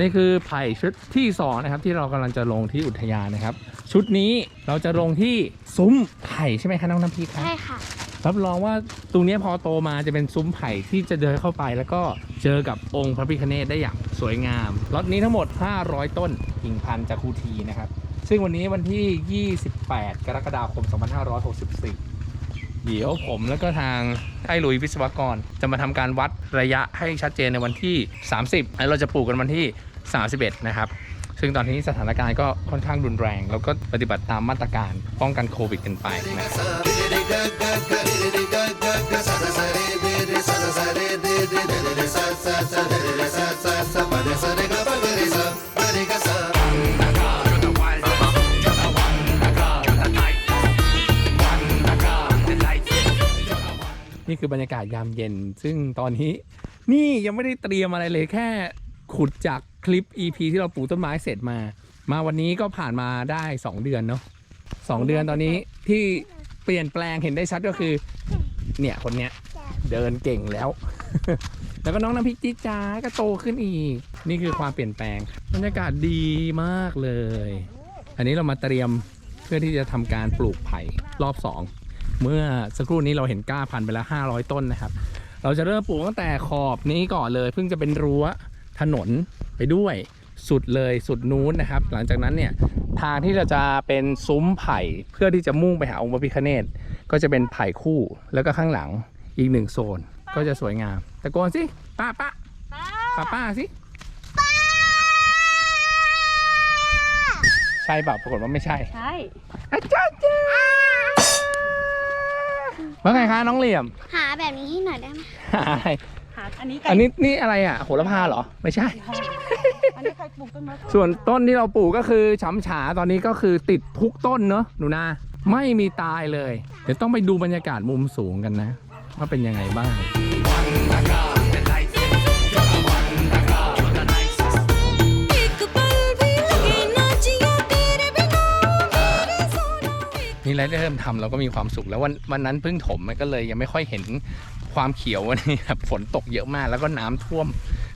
และนี่คือไผ่ชุดที่สองนะครับที่เรากำลังจะลงที่อุทยานนะครับ ชุดนี้เราจะลงที่ซุ้มไผ่ใช่ไหมคะน้องน้ำพีครับใช่ค่ะรับรองว่าตรงเนี้ยพอโตมาจะเป็นซุ้มไผ่ที่จะเดินเข้าไปแล้วก็เจอกับองค์พระพิฆเนศได้อย่างสวยงามล็อตนี้ทั้งหมด 500 ต้นกิ่งพันธุ์จากคูทีนะครับ ซึ่งวันนี้วันที่ 28 กรกฎาคม 2564 เดี๋ยวผมแล้วก็ทางไอ้หลุยวิศวกร จะมาทำการวัดระยะให้ชัดเจนในวันที่ 30แล้วเราจะปลูกกันวันที่ 31 นะครับ ซึ่งตอนนี้สถานการณ์ก็ค่อนข้างรุนแรง แล้วก็ปฏิบัติตามมาตรการป้องกันโควิดกันไปนะครับนี่คือบรรยากาศยามเย็น ซึ่งตอนนี้นี่ยังไม่ได้เตรียมอะไรเลยแค่ ขุดจากคลิป EP ที่เราปลูกต้นไม้เสร็จมา มาวันนี้ก็ผ่านมาได้ 2 เดือนเนาะสองเดือนตอนนี้ที่เปลี่ยนแปลงเห็นได้ชัดก็คือ เนี่ยคนเนี้ยเดินเก่งแล้ว แล้วก็น้องน้ำพริกจิ๊จ้าก็โตขึ้นอีก นี่คือความเปลี่ยนแปลงบรรยากาศดีมากเลย อันนี้เรามาเตรียมเพื่อที่จะทำการปลูกไผ่รอบ 2 เมื่อสักครู่นี้เราเห็นก้าพันไปแล้ว500 ต้นนะครับ เราจะเริ่มปลูกตั้งแต่ขอบนี้ก่อนเลย เพิ่งจะเป็นรั้ว ถนนไปด้วยสุดเลยสุดนู้นนะครับ หลังจากนั้นเนี่ยทางที่เราจะเป็นซุ้มไผ่เพื่อที่จะมุ่งไปหาองค์พระพิฆเนศก็จะเป็นไผ่คู่แล้วก็ข้างหลังอีกหนึ่งโซนก็จะสวยงามตะโกนสิป้าป้าป้าป้าสิใช่เปล่าปรากฏว่าไม่ใช่ใช่อาจารย์จ้าว่าไงคะน้องเหลี่ยม หาแบบนี้ให้หน่อยได้ไหม อันนี้อันนี้นี่อะไรอะโหระพาเหรอ ไม่ใช่ อันนี้ใครปลูกต้นมะส่วนต้นที่เราปลูกก็คือฉำฉาตอนนี้ก็คือติดทุกต้นเนอะหนูนาไม่มีตายเลย เดี๋ยวต้องไปดูบรรยากาศมุมสูงกันนะ ว่าเป็นยังไงบ้างมีอะไรได้เริ่มทำเราก็มีความสุขแล้ววันวันนั้นเพิ่งถมมันก็เลยยังไม่ค่อยเห็น ความเขียววันนี้แบบฝนตกเยอะมากแล้วก็น้ำท่วม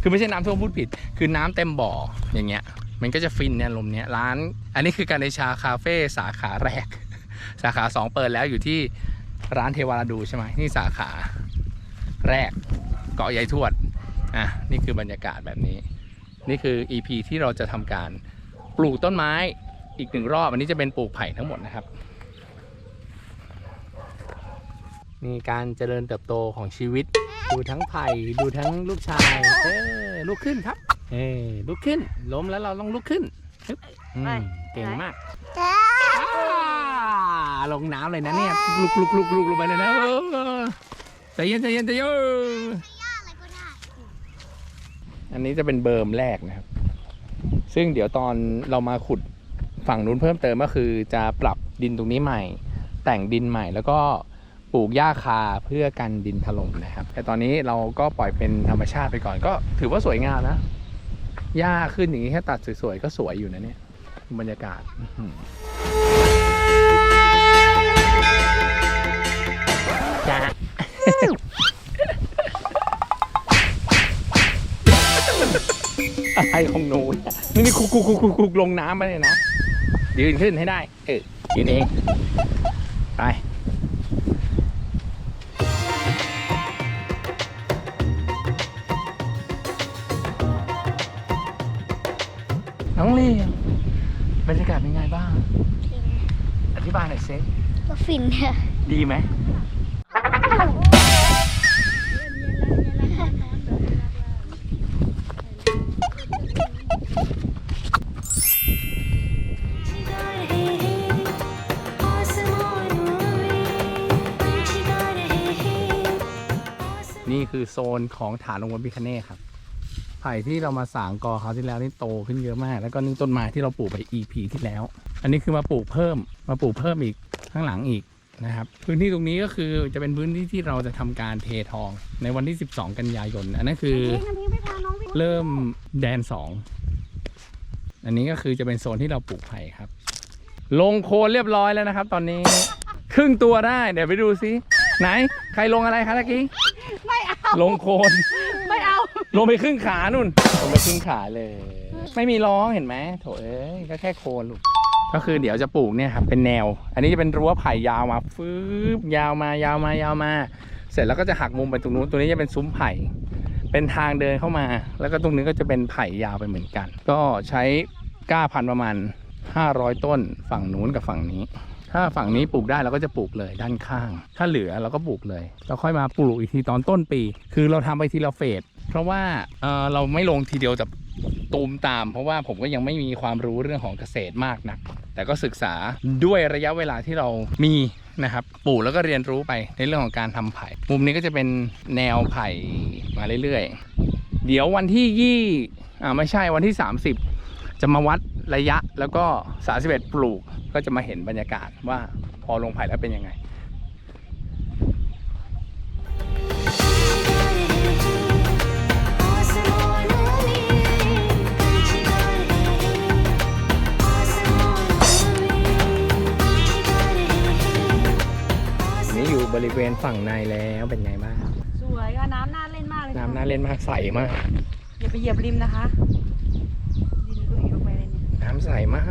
คือไม่ใช่น้ำท่วมพูดผิด คือน้ำเต็มบ่ออย่างเงี้ย มันก็จะฟินเนี่ยลมเนี้ยร้าน อันนี้คือการในชาคาเฟ่สาขาแรก สาขาสองเปิดแล้วอยู่ที่ร้านเทวาราดูใช่ไหมนี่สาขาแรกเกาะยายทวดอะนี่คือบรรยากาศแบบนี้ นี่คือ EP ที่เราจะทำการปลูกต้นไม้อีกหนึ่งรอบ อันนี้จะเป็นปลูกไผ่ทั้งหมดนะครับ นี่การเจริญเติบโตของชีวิต ดูทั้งไผ่ดูทั้งลูกชายเออลุกขึ้นครับเออลุกขึ้น ล้มแล้วเราต้องลุกขึ้นฮึบอืมเก่งมากอ่าลงน้ำเลยนะเนี่ยลุกลุกลุกลุกลงไปเลยนะเออใจเย็นใจเย็นใจเย็นอันนี้จะเป็นเบิร์มแรกนะครับ ซึ่งเดี๋ยวตอนเรามาขุดฝั่งนู้นเพิ่มเติมก็คือจะปรับดินตรงนี้ใหม่ แต่งดินใหม่แล้วก็ ปลูกหญ้าคาเพื่อกันดินถล่มนะครับ แต่ตอนนี้เราก็ปล่อยเป็นธรรมชาติไปก่อนก็ถือว่าสวยงามนะหญ้าขึ้นอย่างนี้แค่ตัดสวยๆก็สวยอยู่นะเนี่ยบรรยากาศอื้อหือจ้าอะไรของหนูนี่ยนี่นี่คุกคุกคุกคุกคุกลงน้ำไปเลยนะ ยืนขึ้นให้ได้ เออยืนเอง ไป ธิบายหน่อยเซฟก็ฟินค่ะดีไหมนี่คือโซนของฐานองค์พิคเน่ครับ ไผ่ที่เรามาสางกอเขาที่แล้วนี่โตขึ้นเยอะมาก แล้วก็นี่ต้นไม้ที่เราปลูกไป EP ที่แล้ว อันนี้คือมาปลูกเพิ่ม มาปลูกเพิ่มอีกข้างหลังอีกนะครับ พื้นที่ตรงนี้ก็คือจะเป็นพื้นที่ที่เราจะทำการเททองในวันที่ 12 กันยายน อันนั้นคือเริ่มแดนสองอันนี้ก็คือจะเป็นโซนที่เราปลูกไผ่ครับ ลงโคนเรียบร้อยแล้วนะครับ ตอนนี้ครึ่งตัวได้ เดี๋ยวไปดูซิไหน ใครลงอะไรคะตะกี้ไม่เอาลงโคนไม่เอา ลงไปครึ่งขานุ่นลงไปครึ่งขาเลย ไม่มีร้องเห็นไหมโถเอ้ยก็แค่โคนลูก ก็คือเดี๋ยวจะปลูกเนี่ยครับเป็นแนว อันนี้จะเป็นรั้วไผ่ยาวมาฟืบยาวมายาวมายาวมา เสร็จแล้วก็จะหักมุมไปตรงนู้นตรงนี้จะเป็นซุ้มไผ่เป็นทางเดินเข้ามา แล้วก็ตรงนี้ก็จะเป็นไผ่ยาวไปเหมือนกัน ก็ใช้ก้าพันประมาณ 500 ต้นฝั่งนู้นกับฝั่งนี้ ถ้าฝั่งนี้ปลูกได้เราก็จะปลูกเลยด้านข้าง ถ้าเหลือเราก็ปลูกเลยเราค่อยมาปลูกอีกทีตอนต้นปี คือเราทำไปทีละเฟสเพราะว่าเเราไม่ลงทีเดียวแต่ ตูมตาม เพราะว่าผมก็ยังไม่มีความรู้เรื่องของเกษตรมากนัก แต่ก็ศึกษาด้วยระยะเวลาที่เรามีนะครับปลูกแล้วก็เรียนรู้ไปในเรื่องของการทำไผ่ มุมนี้ก็จะเป็นแนวไผ่มาเรื่อยๆ เดี๋ยววันที่ยี่อ่าไม่ใช่วันที่ 30 จะมาวัดระยะแล้วก็31ปลูกก็จะมาเห็นบรรยากาศว่าพอลงไผ่แล้วเป็นยังไง บริเวณฝั่งในแล้วเป็นไงบ้าง สวยค่ะน้ำน่าเล่นมากเลยค่ะน้ำน่าเล่นมากใสมาก อย่าไปเหยียบริมนะคะดินลุยลงไปเลยเนี่ย น้ำใสมาก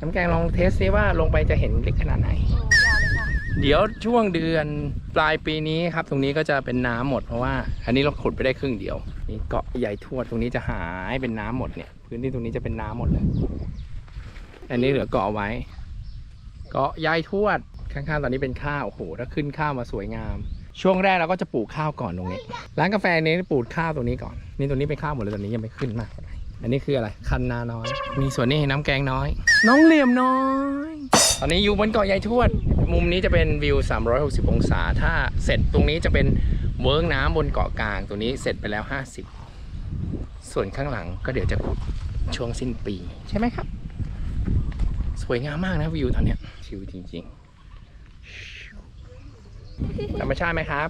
น้ำแกงลองเทสซิว่าลงไปจะเห็นลึกขนาดไหน โอ้ยาวเลยค่ะเดี๋ยวช่วงเดือนปลายปีนี้ครับ ตรงนี้ก็จะเป็นน้ำหมดเพราะว่า อันนี้เราขุดไปได้ครึ่งเดียวนี่เกาะใหญ่ทวดตรงนี้จะหายเป็นน้ำหมดเนี่ย พื้นที่ตรงนี้จะเป็นน้ำหมดเลย อันนี้เหลือเกาะเอาไว้ เกาะใหญ่ทวด ข้างๆตอนนี้เป็นข้าวโอ้โหถ้าขึ้นข้าวมาสวยงาม ช่วงแรกเราก็จะปลูกข้าวก่อนตรงนี้ร้านกาแฟนี้ปลูกข้าวตรงนี้ก่อน นี่ตรงนี้เป็นข้าวหมดเลยตอนนี้ยังไม่ขึ้นมากเท่าไหร่อันนี้คืออะไรคันนาน้อย มีส่วนนี้น้ำแกงน้อย น้องเหลี่ยมน้อยตอนนี้อยู่บนเกาะยายทวด มุมนี้จะเป็นวิว 360 องศา ถ้าเสร็จตรงนี้จะเป็นเวิร์กน้ำบนเกาะกลางตัวนี้เสร็จไปแล้ว 50 ส่วนข้างหลังก็เดี๋ยวจะขุดช่วงสิ้นปี ใช่ไหมครับ สวยงามมากนะวิวตอนเนี้ยชิลจริง ๆ ธรรมชาติไหมครับ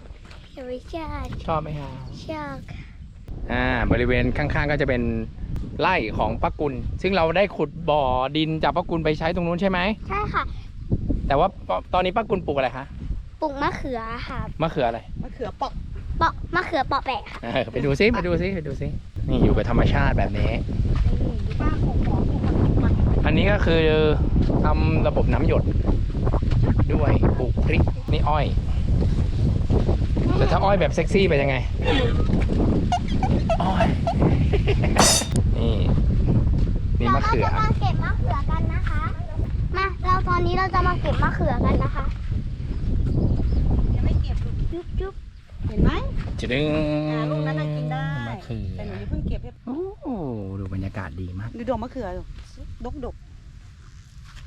ธรรมชาติ ชอบไหมครับชอบอ่าบริเวณข้างๆก็จะเป็นไร่ของป้ากุล ซึ่งเราได้ขุดบ่อดินจากป้ากุลไปใช้ตรงนู้นใช่ไหมใช่ค่ะ แต่ว่าตตอนนี้ป้ากุลปลูกอะไรคะปลูกมะเขือค่ะมะเขืออะไรมะเขือเปาะเปาะมะเขือเปาะแปะค่ะเออไปดูซิไปดูซิไปดูซินี่อยู่กับธรรมชาติแบบนี้นี่ดูป้าของหอมของมันของมันอันนี้ก็คือทำระบบน้ำหยดด้วยปลูกพริกนี่อ้อย แต่ถ้าอ้อยแบบเซ็กซี่เป็นยังไง อ้อย นี่ นี่มะเขือ เราจะมาเก็บมะเขือกันนะคะ มาเราตอนนี้เราจะมาเก็บมะเขือกันนะคะยังไม่เก็บลูกจุ๊บจุ๊บเห็นไหมจะดึงอ่าลูกนั้นน่ะกินได้มะเขือแต่หนูอย่าเพิ่งเก็บให้โอ้ดูบรรยากาศดีมาก ดูดอกมะเขือดูดกดก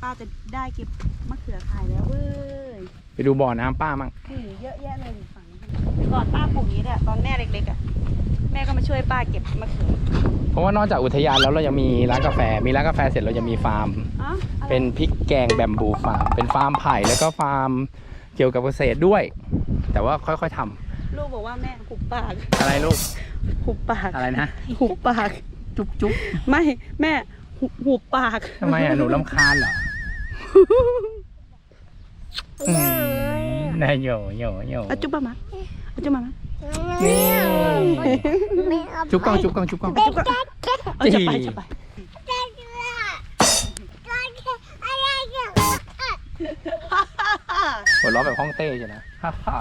ป้าจะได้เก็บมะเขือขายแล้วเว้ย ไปดูบ่อน้ำป้ามั่งนี่เยอะแยะเลยนี่ฝั่งนี้ ก่อนป้าปลูกอย่างนี้แหละตอนแม่เล็กๆอะแม่ก็มาช่วยป้าเก็บมะเขือเพราะว่านอกจากอุทยานแล้วเรายังมีร้านกาแฟ มีร้านกาแฟเสร็จเรายังมีฟาร์ม อ๋ออะไรเป็นพริกแกงแบมบูฟาร์ม เป็นฟาร์มไผ่แล้วก็ฟาร์มเกี่ยวกับเกษตรด้วย แต่ว่าค่อยๆทำลูกบอกว่าแม่หุบปากอะไรลูก หุบปากอะไรนะ หุบปาก จุ๊บจุ๊บไม่แม่หุบหุบปากทำไมอะหนูลำคาญเหรออืมนายโยโยโยเอาจุ๊บมามาเอา จุ๊บมามานี่ไม่เอาจุ๊บกล้องจุ๊บกล้องจุ๊บกล้องจุ๊บก็เอาจะไปจะไปหัวเราะแบบฮ่องเต้ใช่นะฮ่าฮ่า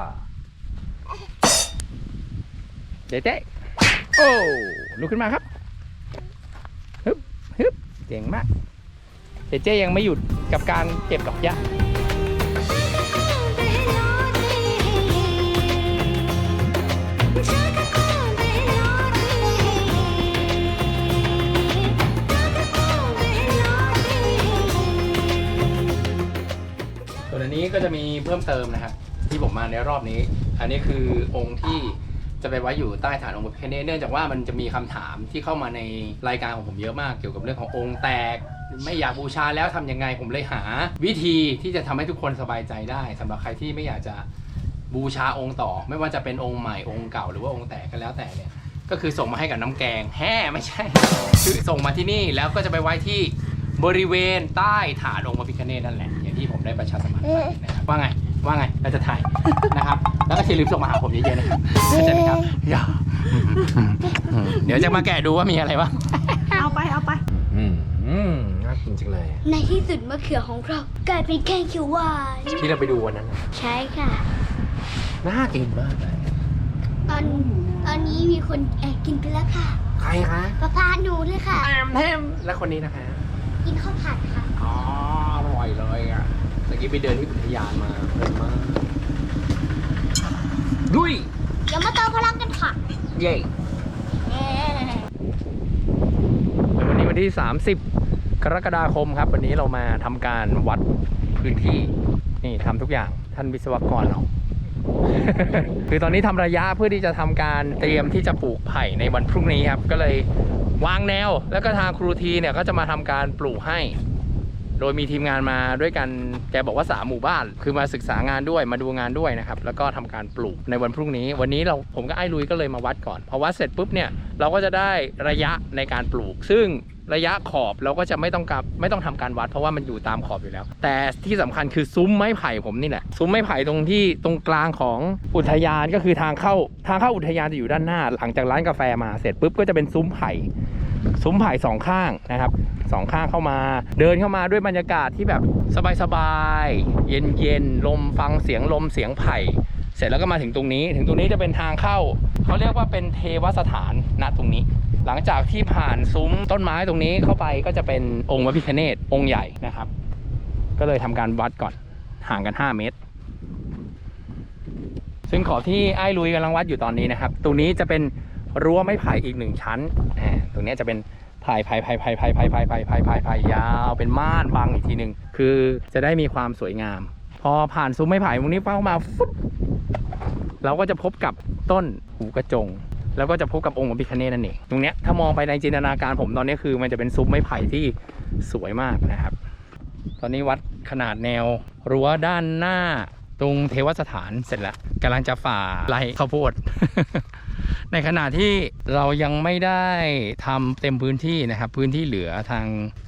เจ๊เจ๊โอ้ลุกขึ้นมาครับฮึบฮึบเจ๋งมากเจ๊เจ๊ยังไม่หยุดกับการเก็บดอกหญ้า ก็จะมีเพิ่มเติมนะครับที่ผมมาในรอบนี้ อันนี้คือองค์ที่จะไปไว้อยู่ใต้ฐานองค์พระพิฆเนศเนื่องจากว่ามันจะมีคำถามที่เข้ามาในรายการของผมเยอะมากเกี่ยวกับเรื่องขององค์แตก ไม่อยากบูชาแล้วทำยังไงผมเลยหา วิธีที่จะทำให้ทุกคนสบายใจได้สำหรับใครที่ไม่อยากจะบูชาองค์ต่อ ไม่ว่าจะเป็นองค์ใหม่องค์เก่าหรือว่าองค์แตกก็แล้วแต่เนี่ยก็คือส่งมาให้กับน้ำแกงแฮ่ไม่ใช่คือส่งมาที่นี่แล้วก็จะไปไว้ที่บริเวณใต้ฐานองค์พระพิฆเนศนั่นแหละ ที่ผมได้ประชาสัมพันธ์ไปนะครับว่าไงว่าไงเราจะถ่ายนะครับ แล้วก็อย่าลืมส่งมาหาผมเยอะๆนะครับเข้าใจไหมครับอย่าเดี๋ยวจะมาแกะดูว่ามีอะไรบ้างเอาไปเอาไปอืมอืมน่ากินจังเลย ในที่สุดมะเขือของเรากลายเป็นแกงเขียวหวานที่เราไปดูวันนั้นน่ะใช่ค่ะ น่ากินมากเลยตอนตอนนี้มีคนแอบกินไปแล้วค่ะใครคะประพาหนูเลยค่ะแอมแทมและคนนี้นะคะ กินข้าวผัดค่ะอ๋ออร่อยเลยอะเมื่อ กี้ไปเดินที่อุทยานมาเพลินมากลุยเดี๋ยวมาเติมพลังกันค่ะเย่เย้วันนี้วันที่ 30 กรกฎาคมครับ วันนี้เรามาทำการวัดพื้นที่นี่ทำทุกอย่างท่านวิศวกรเรา คือตอนนี้ทำระยะเพื่อที่จะทำการเตรียมที่จะปลูกไผ่ในวันพรุ่งนี้ครับ ก็เลยวางแนว แล้วก็ทางครูทีเนี่ยก็จะมาทำการปลูกให้ โดยมีทีมงานมาด้วยกัน แกบอกว่าสามหมู่บ้าน คือมาศึกษางานด้วยมาดูงานด้วยนะครับ แล้วก็ทำการปลูกในวันพรุ่งนี้ วันนี้เราผมก็ไอ้ลุยก็เลยมาวัดก่อน พอวัดเสร็จปุ๊บเนี่ยเราก็จะได้ระยะในการปลูก ซึ่งระยะขอบเราก็จะไม่ต้องกับไม่ต้องทำการวัดเพราะว่ามันอยู่ตามขอบอยู่แล้ว แต่ที่สำคัญคือซุ้มไม้ไผ่ผมนี่แหละซุ้มไม้ไผ่ตรงที่ตรงกลางของอุทยานก็คือทางเข้าทางเข้าอุทยานจะอยู่ด้านหน้า หลังจากร้านกาแฟมาเสร็จปุ๊บก็จะเป็นซุ้มไผ่ ซุ้มไผ่สองข้างนะครับสองข้างเข้ามา เดินเข้ามาด้วยบรรยากาศที่แบบสบายๆ เย็นๆ ลมฟังเสียงลมเสียงไผ่ เสร็จแล้วก็มาถึงตรงนี้ ถึงตรงนี้จะเป็นทางเข้า เขาเรียกว่าเป็นเทวสถานณตรงนี้ หลังจากที่ผ่านซุ้มต้นไม้ตรงนี้เข้าไปก็จะเป็นองค์พระพิฆเนศองค์ใหญ่นะครับ ก็เลยทำการวัดก่อนห่างกัน 5 เมตร ซึ่งขอบที่ไอ้ลุยกำลังวัดอยู่ตอนนี้นะครับ ตรงนี้จะเป็น รั้วไม้ไผ่อีกหนึ่งชั้นตรงนี้จะเป็นไผ่ไผ่ไผ่ไผ่ไผ่ไผ่ไผ่ไผ่ไผ่ไผ่ไผ่ยาวเป็นม่านบังอีกทีหนึ่งคือจะได้มีความสวยงาม พอผ่านซุ้มไม้ไผ่ตรงนี้เข้ามาฟุ๊บเราก็จะพบกับต้นหูกระจง แล้วก็จะพบกับองค์พระพิฆเนศนั่นเองตรงนี้ถ้ามองไปในจินตนาการผมตอนนี้คือ มันจะเป็นซุ้มไม้ไผ่ที่สวยมากนะครับ ตอนนี้วัดขนาดแนวรั้วด้านหน้าตรงเทวสถานเสร็จแล้วกำลังจะฝ่าไรข้าวโพด ในขณะที่เรายังไม่ได้ทำเต็มพื้นที่นะครับ พื้นที่เหลือทาง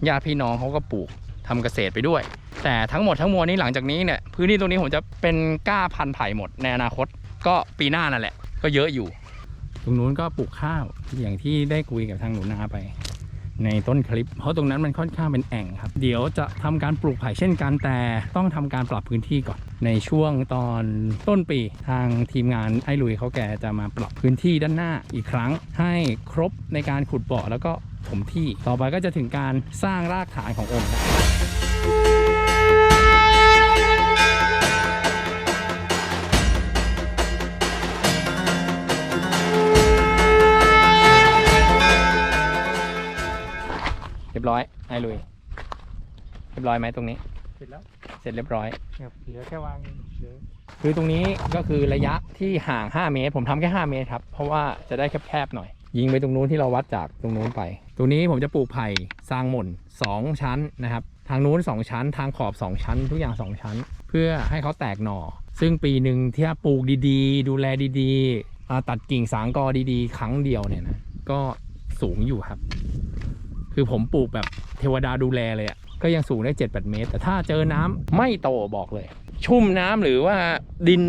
ญาติพี่น้องเขาก็ปลูกทำเกษตรไปด้วย แต่ทั้งหมดทั้งมวลนี้หลังจากนี้เนี่ยพื้นที่ตรงนี้ผมจะเป็นก้าพันธุ์ไผ่หมดในอนาคต ก็ปีหน้านั่นแหละ ก็เยอะอยู่ ตรงนู้นก็ปลูกข้าวอย่างที่ได้คุยกับทางหนูนาไป ในต้นคลิป เพราะตรงนั้นมันค่อนข้างเป็นแอ่งครับ เดี๋ยวจะทำการปลูกไผ่เช่นกันแต่ต้องทำการปรับพื้นที่ก่อน ในช่วงตอนต้นปีทางทีมงานไอ้ลุยเขาแกจะมาปรับพื้นที่ด้านหน้าอีกครั้ง ให้ครบในการขุดบ่อแล้วก็ถมที่ ต่อไปก็จะถึงการสร้างรากฐานขององค์ รียบร้อยไอ้ลุย เรียบร้อยไหมตรงนี้ เสร็จแล้วเสร็จเรียบร้อย ครับเหลือแค่วางเหลือคือตรงนี้ก็คือระยะที่ห่าง 5 เมตร ผมทำแค่ 5 เมตรครับ เพราะว่าจะได้แคบๆหน่อย ยิงไปตรงนู้นที่เราวัดจากตรงนู้นไป ตรงนี้ผมจะปลูกไผ่สร้างหม่น2 ชั้นนะครับ ทางนู้น 2 ชั้น ทางขอบ 2 ชั้น ทุกอย่าง 2 ชั้น เพื่อให้เขาแตกหน่อ ซึ่งปีหนึ่งที่ปลูกดีๆ ดูแลดีๆอ่าตัดกิ่งสางกอดีๆ ครั้งเดียวเนี่ยนะ ก็สูงอยู่ครับ คือผมปลูกแบบเทวดาดูแลเลยอะ่ะก็ยังสูงได้7-8เมตร แต่ถ้าเจอน้ำไม่โตบอกเลย ชุ่มน้ำหรือว่าดิน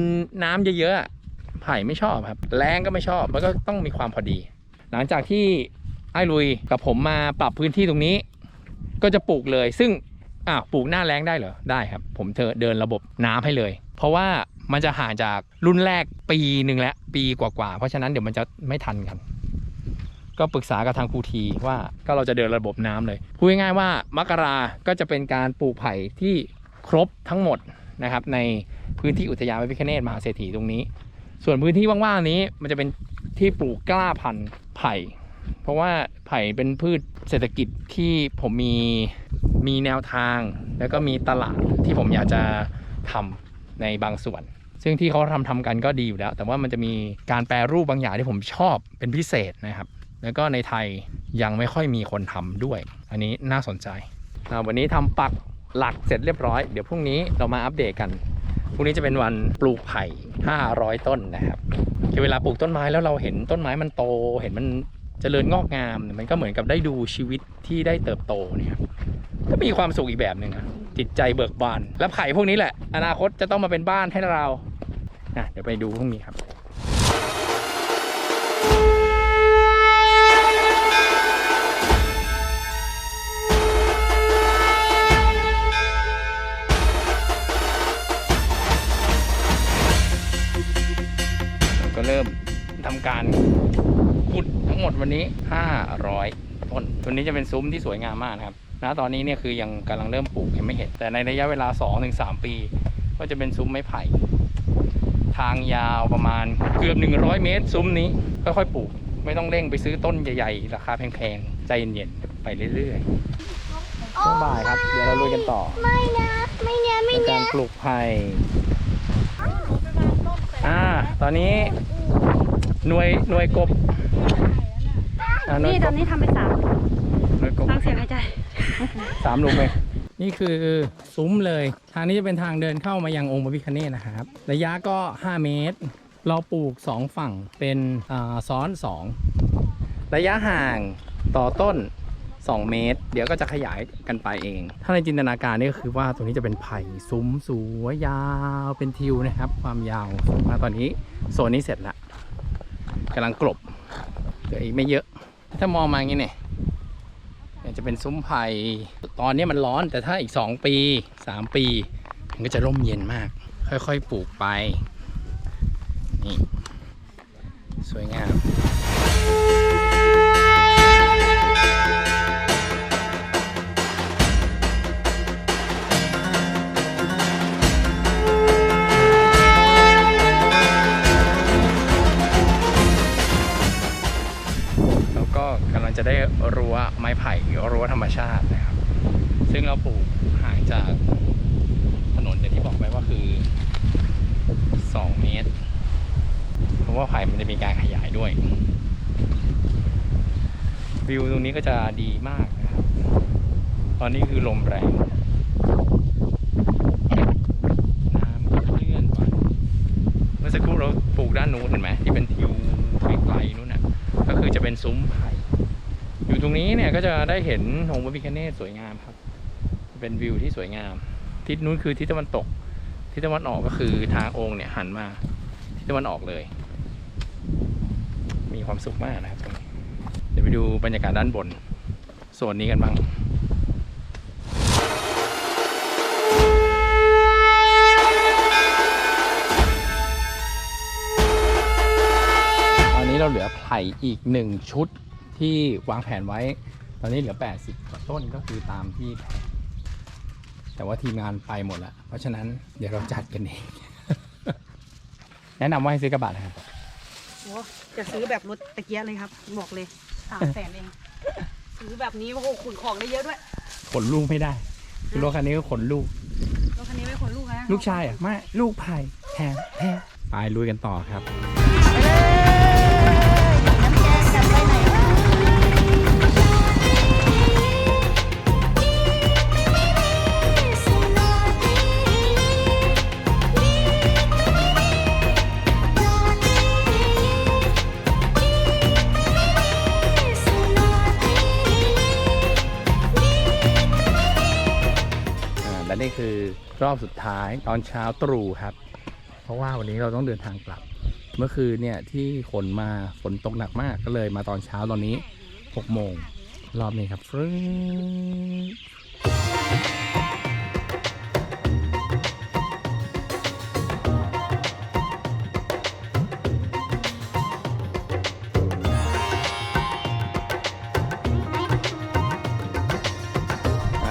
น้ำเยอะๆไผ่ไม่ชอบครับ แรงก็ไม่ชอบมันก็ต้องมีความพอดี หลังจากที่ไอ้ลุยกับผมมาปรับพื้นที่ตรงนี้ ก็จะปลูกเลย ซึ่งอ้าวปลูกหน้าแรงได้เหรอได้ครับ ผมเธอเดินระบบน้ำให้เลย เพราะว่ามันจะห่างจากรุ่นแรกปีหนึ่งแล้วปีกว่าๆเพราะฉะนั้นเดี๋ยวมันจะไม่ทันกัน ก็ปรึกษากับทางครูทีว่าก็เราจะเดินระบบน้ำเลยพูดง่ายๆว่ามกราก็จะเป็นการปลูกไผ่ที่ครบทั้งหมดนะครับในพื้นที่อุทยานพระพิฆเนศมหาเศรษฐีตรงนี้ ส่วนพื้นที่ว่างๆนี้มันจะเป็นที่ปลูกกล้าพันธุ์ไผ่ เพราะว่าไผ่เป็นพืชเศรษฐกิจที่ผมมีมีแนวทาง แล้วก็มีตลาดที่ผมอยากจะทำในบางส่วน ซึ่งที่เขาทำทำกันก็ดีอยู่แล้ว แต่ว่ามันจะมีการแปรรูปบางอย่างที่ผมชอบเป็นพิเศษนะครับ แล้วก็ในไทยยังไม่ค่อยมีคนทำด้วย อันนี้น่าสนใจ วันนี้ทำปักหลักเสร็จเรียบร้อย เดี๋ยวพรุ่งนี้เรามาอัปเดตกัน พรุ่งนี้จะเป็นวันปลูกไผ่ 500 ต้นนะครับ คือเวลาปลูกต้นไม้แล้วเราเห็นต้นไม้มันโต เห็นมันเจริญงอกงาม มันก็เหมือนกับได้ดูชีวิตที่ได้เติบโตเนี่ยก็มีความสุขอีกแบบหนึ่งอะจิตใจเบิกบาน และไผ่พวกนี้แหละ อนาคตจะต้องมาเป็นบ้านให้เราอะเดี๋ยวไปดูพรุ่งนี้ครับ เริ่มทำการขุดทั้งหมดวันนี้ 500 ต้น ตัวนี้จะเป็นซุ้มที่สวยงามมากนะครับณตอนนี้เนี่ยคือยังกำลังเริ่มปลูกยังไม่เห็น แต่ในระยะเวลา 2-3 ปี ก็จะเป็นซุ้มไม้ไผ่ ทางยาวประมาณเกือบ 100 เมตร ซุ้มนี้ค่อยๆปลูก ไม่ต้องเร่งไปซื้อต้นใหญ่ๆ ราคาแพงๆ ใจเย็นๆ ไปเรื่อยๆช่วงบ่ายครับ เดี๋ยวเราลุยกันต่อ ไม่นะ ไม่เนี้ยไม่ในเนี้กายรปลูกไผ่ อ่า ตอนนี้หน่วยหน่วยกบอ่าหน่วยนี่กตอบนนี้ทำไปสามหน่วยกบฟังเสียงหายใจ สามหลุมเลยนี่คือซุ้มเลย ทางนี้จะเป็นทางเดินเข้ามายังองค์พระพิฆเนศนะครับ ระยะก็ 5 เมตร เราปลูก 2 ฝั่งเป็นอ่าซ้อน 2 ระยะห่างต่อต้น 2 เมตร เดี๋ยวก็จะขยายกันไปเอง ถ้าในจินตนาการนี่ก็คือว่าตรงนี้จะเป็นไผ่ซุ้มสวยยาวเป็นทิวนะครับ ความยาวมาตอนนี้โซนนี้เสร็จละกำลังกลบเหลืออีกไม่เยอะ ถ้ามองมาอย่างนี้เนี่ยเนี่ยจะเป็นซุ้มไผ่ตอนนี้มันร้อนแต่ถ้าอีก 2 ปี 3 ปี มันก็จะร่มเย็นมาก ค่อยๆปลูกไป นี่ สวยงาม จะได้รั้วไม้ไผ่หรือรั้วธรรมชาตินะครับ ซึ่งเราปลูกห่างจากถนนอย่างที่บอกไปว่าคือ2เมตรเพราะว่าไผ่มันจะมีการขยายด้วย วิวตรงนี้ก็จะดีมากนะครับ ตอนนี้คือลมแรงน้ำก็เลื่อนไปเมื่อสักครู่เราปลูกด้านนู้นเห็นไหมที่เป็นทิวไกลๆนู้นน่ะก็คือจะเป็นซุ้มไผ่ อยู่ตรงนี้เนี่ยก็จะได้เห็นองค์พระพิฆเนศสวยงามครับ เป็นวิวที่สวยงาม ทิศนู้นคือทิศตะวันตก ทิศตะวันออกก็คือทางองค์เนี่ยหันมาทิศตะวันออกเลย มีความสุขมากนะครับตรงนี้เดี๋ยวไปดูบรรยากาศด้านบนโซนนี้กันบ้างตอนนี้เราเหลือไผ่อีกหนึ่งชุด ที่วางแผนไว้ ตอนนี้เหลือ 80กว่าต้นก็คือตามที่แผนแต่ว่าทีมงานไปหมดแล้ว เพราะฉะนั้นเดี๋ยวเราจัดกันเอง แนะนำว่าให้ซื้อกระบะนะครับ โอ้จะซื้อแบบรถตะเกียเลยครับบอกเลยสามแสนเอง ซื้อแบบนี้โอ้โหขนของได้เยอะด้วยขนลูกไม่ได้คือรถคันนี้ก็ขนลูก รถคันนี้ไม่ขนลูกนะลูกชายอะไม่ลูกไผ่แทนแทนไปลุยกันต่อครับ รอบสุดท้ายตอนเช้าตรู่ครับ เพราะว่าวันนี้เราต้องเดินทางกลับ เมื่อคืนเนี่ยที่ขนมาฝนตกหนักมากก็เลยมาตอนเช้าตอนนี้6โมงรอบนี้ครับฟรึ้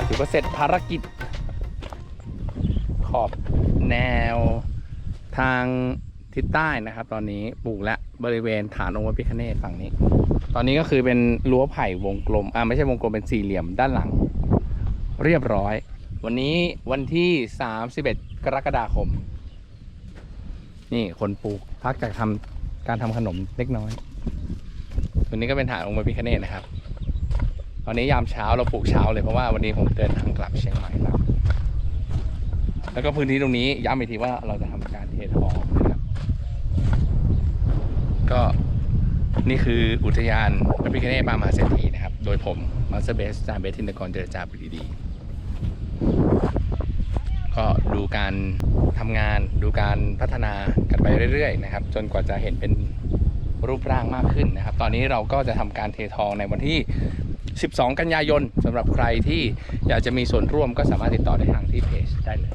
ถือว่าเสร็จภารกิจ อบแนวทางทิศใต้นะครับ ตอนนี้ปลูกและบริเวณฐานองค์พระพิฆเนศฝั่งนี้ ตอนนี้ก็คือเป็นรั้วไผ่วงกลมอ่าไม่ใช่วงกลมเป็นสี่เหลี่ยมด้านหลัง เรียบร้อย วันนี้วันที่ 31 กรกฎาคม นี่คนปลูกพักจากทำการทำขนมเล็กน้อยตัวนี้ก็เป็นฐานองค์พระพิฆเนศนะครับ ตอนนี้ยามเช้าเราปลูกเช้าเลยเพราะว่าวันนี้ผมเดินทางกลับเชียงใหม่แล้ว แล้วก็พื้นที่ตรงนี้ย้ำอีกทีว่าเราจะทำการเททองนะครับ ก็นี่คืออุทยานพระพิฆเนศปางมหาเศรษฐีนะครับ โดยผมมาสเตอร์เบสจานเบสทินตะกรเจรจาปรีดี ก็ดูการทำงานดูการพัฒนากันไปเรื่อยๆนะครับ จนกว่าจะเห็นเป็นรูปร่างมากขึ้นนะครับ ตอนนี้เราก็จะทำการเททองในวันที่ 12 กันยายนสำหรับใครที่อยากจะมีส่วนร่วมก็สามารถติดต่อได้ทางที่เพจได้เลย